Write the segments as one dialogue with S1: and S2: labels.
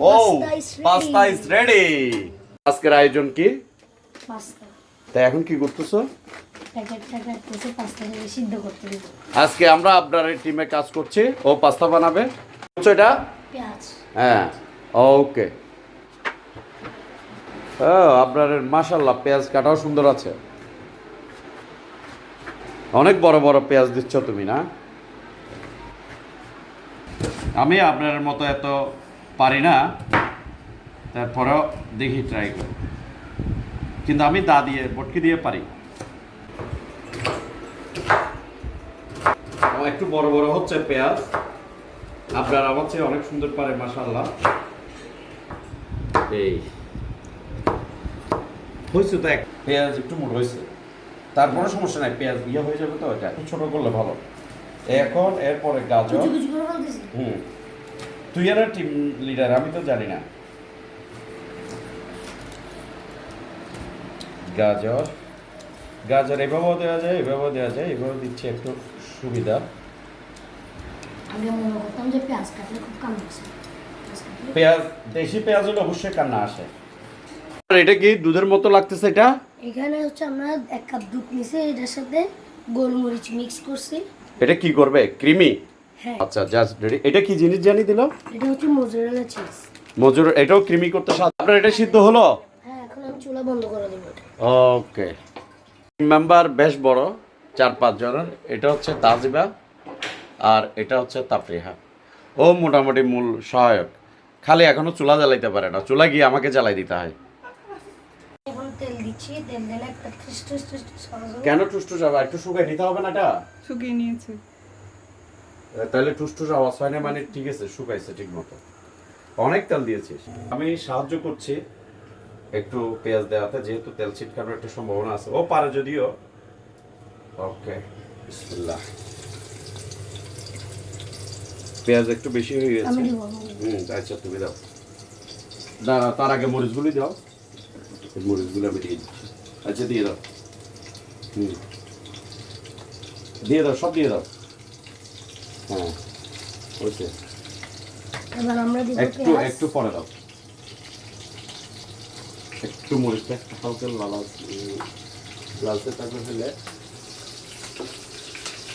S1: O. Pasta is ready আজকের আয়োজন কি?
S2: পাস্তা
S1: তাই এখন কি করতেছো? আজকে আমরা আপনার টিমে কাজ করছি। ও পাস্তা বানাবে। এটা? হ্যাঁ ওকে। ও আপনার মাশাল্লাহ পেঁয়াজ কাটাও সুন্দর আছে। অনেক বড় বড় পেঁয়াজ দিচ্ছ তুমি না? আমি আপনার মতো এত পারি না তারপরেও দেখি ট্রাই করি। কিন্তু আমি দা দিয়ে বটকি দিয়ে পারি। একটু বড় বড় হচ্ছে পেঁয়াজ। আপনার আমার চেয়ে অনেক সুন্দর পারে মাশাল্লাহ এই। হয়েছে তো এক পেঁয়াজ একটু মোট হয়েছে তারপরে সমস্যা নাই পেঁয়াজ ইয়ে হয়ে যাবে তো এটা একটু ছোট করলে ভালো। এখন এরপরে গাজর। হুম। তুই আর টিম লিডার আমি তো জানি না। গাজর গাজর এভাবেও দেওয়া যায় এভাবেও দেওয়া যায় এভাবে দিচ্ছে একটু সুবিধা।
S2: পেঁয়াজ কাটলে খুব কাম আছে পেঁয়াজ কাটলে
S1: পেঁয়াজ দেশি পেঁয়াজ হলে অবশ্যই কান্না আসে। এটা কি দুধের মতো লাগতেছে এটা?
S2: এখানে হচ্ছে আমরা এক কাপ দুধ নিছি এটার সাথে গোলমরিচ মিক্স করছি।
S1: এটা কি করবে? ক্রিমি? আচ্ছা জাস্ট রেডি এটা কি জিনিস জানি দিল
S2: এটা হচ্ছে মোজারেলা চিজ
S1: মজুর এটাও ক্রিমি করতে সাথে আপনার এটা সিদ্ধ হলো
S2: হ্যাঁ এখন আমি চুলা বন্ধ করে দেবো
S1: ওকে মেম্বার বেশ বড় চার পাঁচ জনের এটা হচ্ছে তাজিবা আর এটা হচ্ছে তাফরিহা ও মোটামুটি মূল সহায়ক খালি এখনও চুলা জ্বালাইতে পারে না চুলা গিয়ে আমাকে জ্বালাই দিতে হয়
S2: এখন তেল দিচ্ছি তেল দিলে একটা
S1: কেন শুকাই নিতে হবে না এটা
S3: শুকিয়ে নিয়েছে
S1: তাহলে টুসটুস আওয়াজ হয় না মানে ঠিক আছে শুকাইছে ঠিক মতো অনেক তেল দিয়েছিস আমি সাহায্য করছি একটু পেঁয়াজ দেওয়াতে যেহেতু তেল ছিটকানোর একটা সম্ভাবনা আছে। ও পারে যদিও। ওকে বিসমিল্লাহ। পেঁয়াজ একটু বেশি হয়ে গেছে।
S2: আমি দিব
S1: হুম আচ্ছা তুমি দাও। না না, তার আগে মরিচগুলি দাও। এই মরিচগুলো আমি দিয়ে দিচ্ছি। আচ্ছা দিয়ে দাও। হুম। দিয়ে দাও সব দিয়ে দাও। হ্যাঁ। হয়েছে
S2: এবার আমরা দিব
S1: একটু একটু পরে দাও। একটু মরিচটা হালকা লাল লালচে থাকলে ফেলে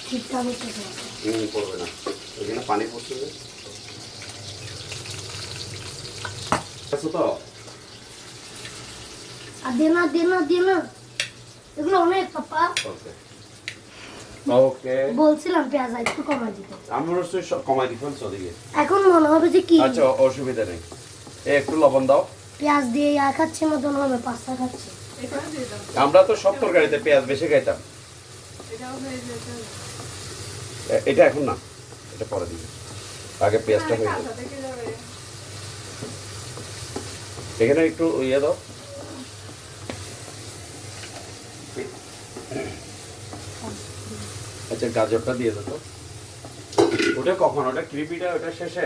S2: ঠিকঠাক হচ্ছে তো।
S1: পড়বে না। ওইখানে পানি পড়ছে তো?
S2: আর দিয়ে না দিয়ে না দিয়ে না। এগুলো অনেক পাপা।
S1: ওকে। ওকে
S2: বলছিলাম পেঁয়াজ একটু কমাই দিতে।
S1: আমি সব কমাই ফেলছো ওদিকে
S2: এখন মনে হবে যে কি?
S1: আচ্ছা অসুবিধা নেই। একটু লবণ দাও।
S2: পেঁয়াজ দিয়ে ইয়া খাচ্ছে মতন হবে পাস্তা খাচ্ছে?
S1: আমরা তো সব তরকারিতে পেঁয়াজ বেশি খাইতাম। এটা এখন না এটা পরে দিবে। আগে পেঁয়াজটা হয়ে যাবে। এখানে একটু ইয়ে দাও। আচ্ছা গাজরটা দিয়ে দাও ওটা কখন? ওটা ক্রিপিটা ওটা শেষে?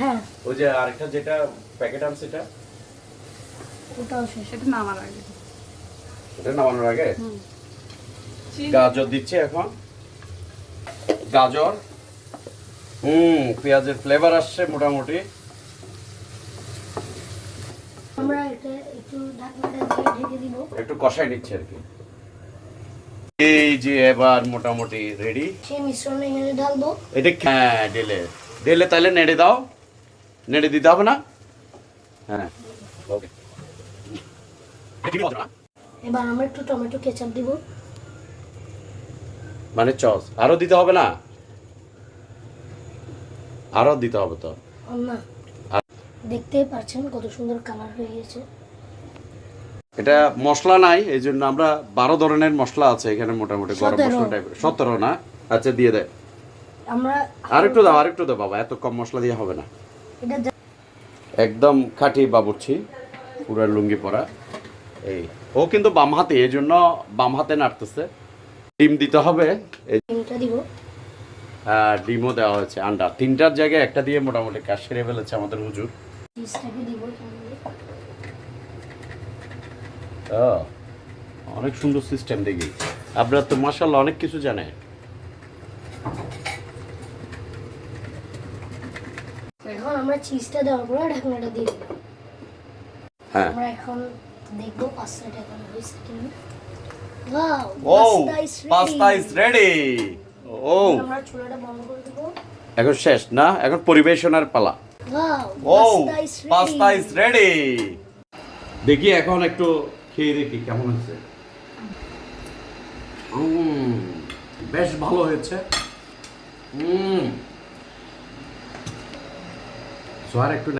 S2: হ্যাঁ।
S1: ওই যে আরেকটা যেটা প্যাকেট আনছে এটা?
S2: ওটাও শেষ
S3: সেটা নামার আগে।
S1: এটা নামানোর আগে? গাজর দিচ্ছে এখন। গাজর। হুম পেঁয়াজের ফ্লেভার আসছে মোটামুটি।
S2: আমরা এটা একটু ঢাকনাটা দিয়ে ঢেকে দিব।
S1: একটু কষাই নিচ্ছে আর কি। এই যে এবার মোটামুটি রেডি
S2: সেই মিশ্রণ এখানে ঢালবো।
S1: এটা হ্যাঁ ডেলে ডেলে তাহলে নেড়ে দাও। নেড়ে দিতে হবে না? হ্যাঁ। ওকে
S2: এবার আমরা একটু টমেটো কেচাপ দিব।
S1: মানে চস। আরও দিতে হবে না? আরও দিতে হবে তো।
S2: না। দেখতেই পাচ্ছেন কত সুন্দর কালার হয়ে গেছে।
S1: এটা মশলা নাই এই জন্য আমরা বারো ধরনের মশলা আছে এখানে মোটামুটি গরম মশলা টাইপের সতেরো না? আচ্ছা দিয়ে দেয়
S2: আমরা
S1: আর একটু দাও আর একটু দাও বাবা এত কম মশলা দিয়ে হবে না। একদম খাঁটি বাবুর্চি পুরো লুঙ্গি পরা। এই ও কিন্তু বাম হাতে এই জন্য বাম হাতে নাড়তেছে। ডিম দিতে হবে। হ্যাঁ, ডিমও দেওয়া হয়েছে আন্ডা। তিনটার জায়গায় একটা দিয়ে মোটামুটি কাজ সেরে ফেলেছে আমাদের হুজুর।
S2: দিব।
S1: অনেক সুন্দর সিস্টেম দেখি। আপনার তো মাসাল্লাহ অনেক কিছু জানে।
S2: এখন আমরা আমরা চিজটা দেওয়ার পরে ঢাকনাটা দিয়ে দিলাম।
S1: হ্যাঁ।
S2: আমরা এখন দেখব পাস্তাটা এখন হয়েছে কিনা। পাস্তা ইজ
S1: রেডি ও
S2: আমরা চুলাটা বন্ধ করে দেবো।
S1: এখন শেষ না? এখন পরিবেশনের পালা।
S2: ওয়াও
S1: ও পাস্তা ইজ রেডি দেখি এখন একটু খেয়ে দেখি কেমন হয়েছে? উম, বেশ ভালো হয়েছে। হুম সোয়ার একটু